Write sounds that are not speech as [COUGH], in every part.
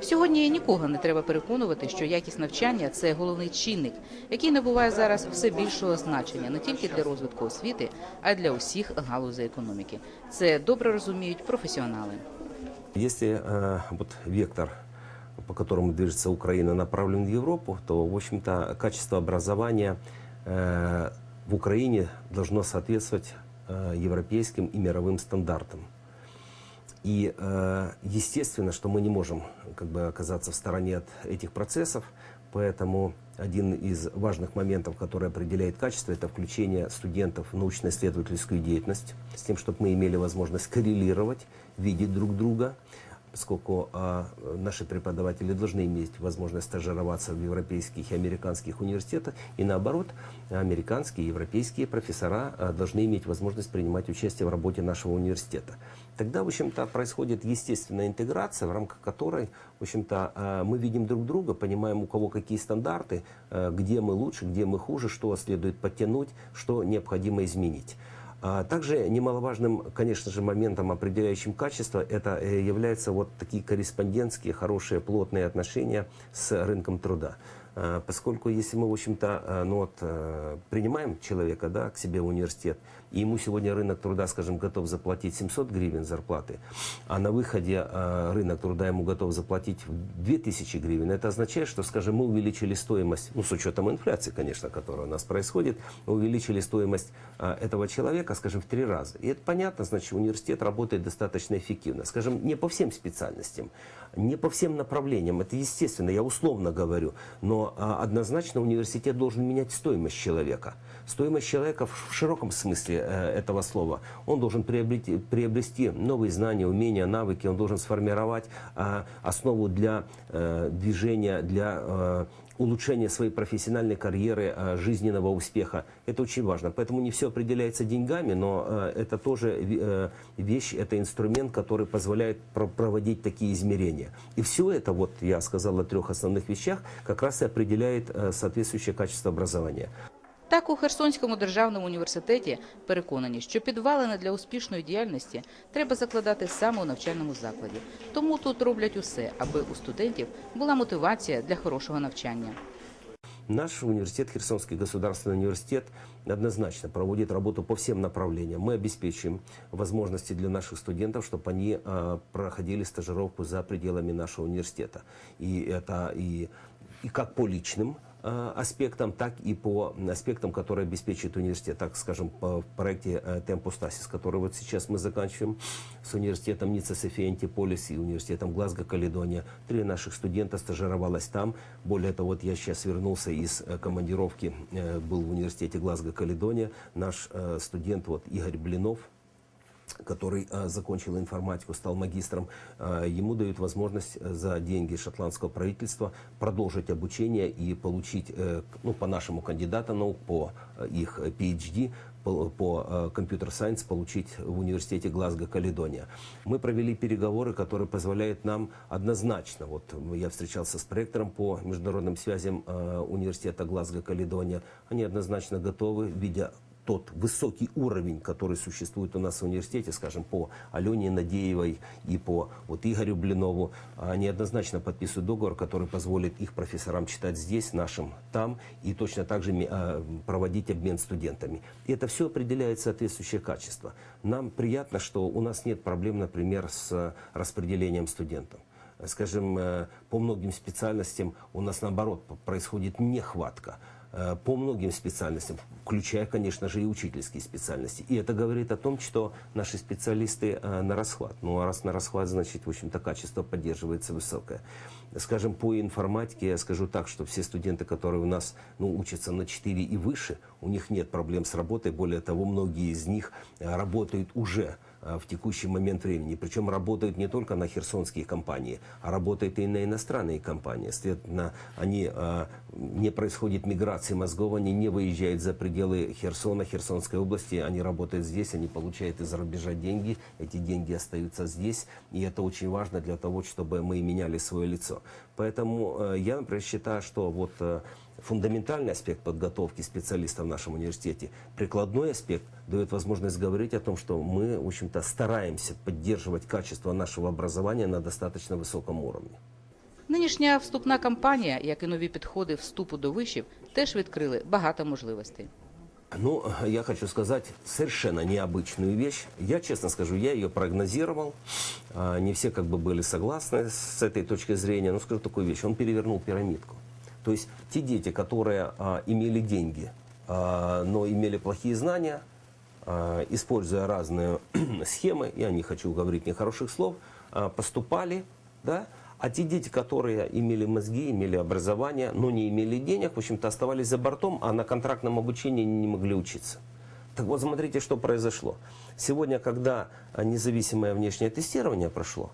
Сьогодні нікого не треба переконувати, що якість навчання це головний чинник, який набуває зараз все більшого значення не тільки для розвитку освіти, а й для усіх галузей економіки. Це добре розуміють професіонали. Если э, вот вектор, по которому движется Украина, направлен в Европу, то, в общем-то, качество образования э, в Украине должно соответствовать э, европейским и мировым стандартам. И э, естественно, что мы не можем как бы, оказаться в стороне от этих процессов, поэтому один из важных моментов, который определяет качество, это включение студентов в научно-исследовательскую деятельность, с тем, чтобы мы имели возможность коррелировать, видеть друг друга, поскольку а, наши преподаватели должны иметь возможность стажироваться в европейских и американских университетах, и наоборот, американские и европейские профессора а, должны иметь возможность принимать участие в работе нашего университета. Тогда, в общем-то, происходит естественная интеграция, в рамках которой, в общем-то, а, мы видим друг друга, понимаем, у кого какие стандарты, а, где мы лучше, где мы хуже, что следует подтянуть, что необходимо изменить. А Также немаловажным, конечно же, моментом, определяющим качество, это э, являются вот такие корреспондентские, хорошие, плотные отношения с рынком труда. А, Поскольку если мы, в общем-то, а, ну вот, э, принимаем человека да, к себе в университет, и ему сегодня рынок труда, скажем, готов заплатить 700 гривен зарплаты, а на выходе рынок труда ему готов заплатить 2000 гривен, это означает, что, скажем, мы увеличили стоимость, ну, с учетом инфляции, конечно, которая у нас происходит, увеличили стоимость этого человека, скажем, в три раза. И это понятно, значит, университет работает достаточно эффективно. Скажем, не по всем специальностям, не по всем направлениям, это естественно, я условно говорю, но а, однозначно университет должен менять стоимость человека. Стоимость человека в широком смысле э, этого слова. Он должен приобрести, приобрести новые знания, умения, навыки, он должен сформировать а, основу для э, движения, для э, улучшения своей профессиональной карьеры, э, жизненного успеха. Это очень важно. Поэтому не все определяется деньгами, но э, это тоже э, вещь, это инструмент, который позволяет про- проводить такие измерения. И все это, вот я сказал о трех основных вещах, как раз и определяет соответствующее качество образования. Так, у Херсонському державному університеті переконані, що підвалини для успішної діяльності треба закладати саме у навчальному закладі. Тому тут роблять усе, аби у студентів була мотивація для хорошого навчання. Наш университет, Херсонский государственный университет, однозначно проводит работу по всем направлениям. Мы обеспечим возможности для наших студентов, чтобы они э, проходили стажировку за пределами нашего университета. И это и, и как по личным э, аспектам, так и по аспектам, которые обеспечивает университет. Так, скажем, в проекте э, Tempus Stasis, который вот сейчас мы заканчиваем с университетом Ницца София Антиполис и университетом Глазго Каледония. Три наших студента стажировалось там. Более того, вот я сейчас вернулся из э, командировки, э, был в университете Глазго Каледония. Наш э, студент вот Игорь Блинов, который э, закончил информатику, стал магистром, э, ему дают возможность э, за деньги шотландского правительства продолжить обучение и получить, э, ну, по нашему кандидатам наук, по э, их PhD, по, по э, компьютер сайенс получить в университете Глазго Каледония. Мы провели переговоры, которые позволяют нам однозначно, вот я встречался с проектором по международным связям университета Глазго Каледония, они однозначно готовы, видя тот высокий уровень, который существует у нас в университете, скажем, по Алене Надеевой и по вот Игорю Блинову, они однозначно подписывают договор, который позволит их профессорам читать здесь, нашим там, и точно так же а, проводить обмен студентами. И это все определяет соответствующее качество. Нам приятно, что у нас нет проблем, например, с распределением студентов. Скажем, э, по многим специальностям у нас наоборот происходит нехватка по многим специальностям, включая, конечно же, и учительские специальности. И это говорит о том, что наши специалисты э, на расхват. Ну, а раз на расхват, значит, в общем-то, качество поддерживается высокое. Скажем, по информатике я скажу так, что все студенты, которые у нас ну, учатся на 4 и выше, у них нет проблем с работой. Более того, многие из них э, работают уже э, в текущий момент времени. Причем работают не только на херсонские компании, а работают и на иностранные компании. Следовательно, они, э, не происходит миграции мозгов, они не выезжают за пределы Херсона, Херсонской области, они работают здесь, они получают из-за рубежа деньги, эти деньги остаются здесь, и это очень важно для того, чтобы мы меняли свое лицо. Поэтому э, я, например, считаю, что вот э, фундаментальный аспект подготовки специалистов в нашем университете, прикладной аспект дает возможность говорить о том, что мы, в общем-то, стараемся поддерживать качество нашего образования на достаточно высоком уровне. Нинішня вступна кампанія, як і нові підходи вступу до вишів, теж відкрили багато можливостей. Ну, я хочу сказать совершенно необычную вещь. Я, честно скажу, я ее прогнозировал. А, Не все как бы были согласны с этой точки зрения. Но скажу такую вещь. Он перевернул пирамидку. То есть те дети, которые а, имели деньги, а, но имели плохие знания, а, используя разные [CLEARS THROAT] схемы, я не хочу говорить нехороших слов, а, поступали, да, а те дети, которые имели мозги, имели образование, но не имели денег, в общем-то, оставались за бортом, а на контрактном обучении не могли учиться. Так вот, смотрите, что произошло. Сегодня, когда независимое внешнее тестирование прошло,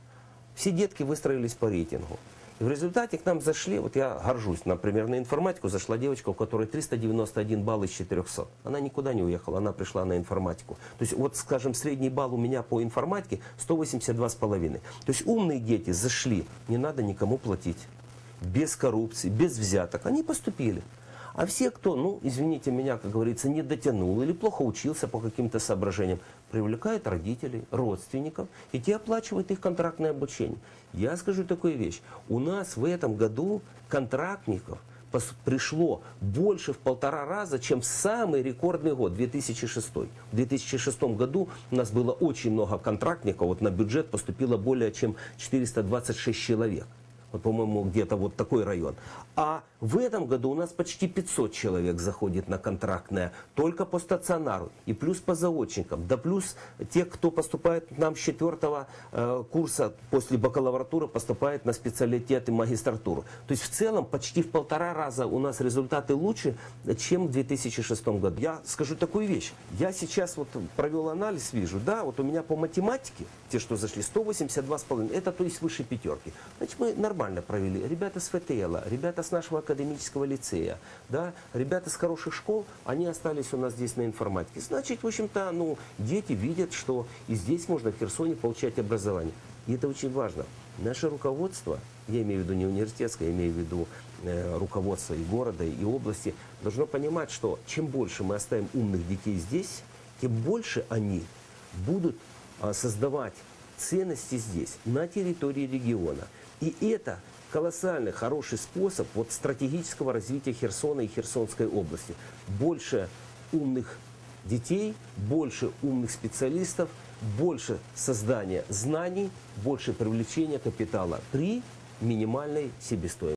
все детки выстроились по рейтингу. И в результате к нам зашли, вот я горжусь, например, на информатику зашла девочка, у которой 391 балл из 400. Она никуда не уехала, она пришла на информатику. То есть, вот, скажем, средний балл у меня по информатике 182,5. То есть, умные дети зашли, не надо никому платить. Без коррупции, без взяток. Они поступили. А все, кто, ну, извините меня, как говорится, не дотянул или плохо учился по каким-то соображениям, привлекают родителей, родственников, и те оплачивают их контрактное обучение. Я скажу такую вещь. У нас в этом году контрактников пришло больше в полтора раза, чем в самый рекордный год, 2006. В 2006 году у нас было очень много контрактников, вот на бюджет поступило более чем 426 человек. Вот, по-моему, где-то вот такой район. А в этом году у нас почти 500 человек заходит на контрактное только по стационару и плюс по заочникам, да плюс те, кто поступает к нам с четвертого э, курса после бакалавратуры, поступает на специалитет и магистратуру. То есть в целом почти в полтора раза у нас результаты лучше, чем в 2006 году. Я скажу такую вещь. Я сейчас вот провел анализ, вижу, да, вот у меня по математике, те, что зашли, 182,5, это то есть выше пятерки. Значит, мы нормально провели. Ребята с ФТЛа, ребята с нашего академического лицея, да, ребята с хороших школ, они остались у нас здесь на информатике. Значит, в общем-то, ну, дети видят, что и здесь можно в Херсоне получать образование. И это очень важно. Наше руководство, я имею в виду не университетское, я имею в виду э, руководство и города, и области, должно понимать, что чем больше мы оставим умных детей здесь, тем больше они будут а, создавать ценности здесь, на территории региона. И это колоссальный, хороший способ вот, стратегического развития Херсона и Херсонской области. Больше умных детей, больше умных специалистов, больше создания знаний, больше привлечения капитала при минимальной себестоимости.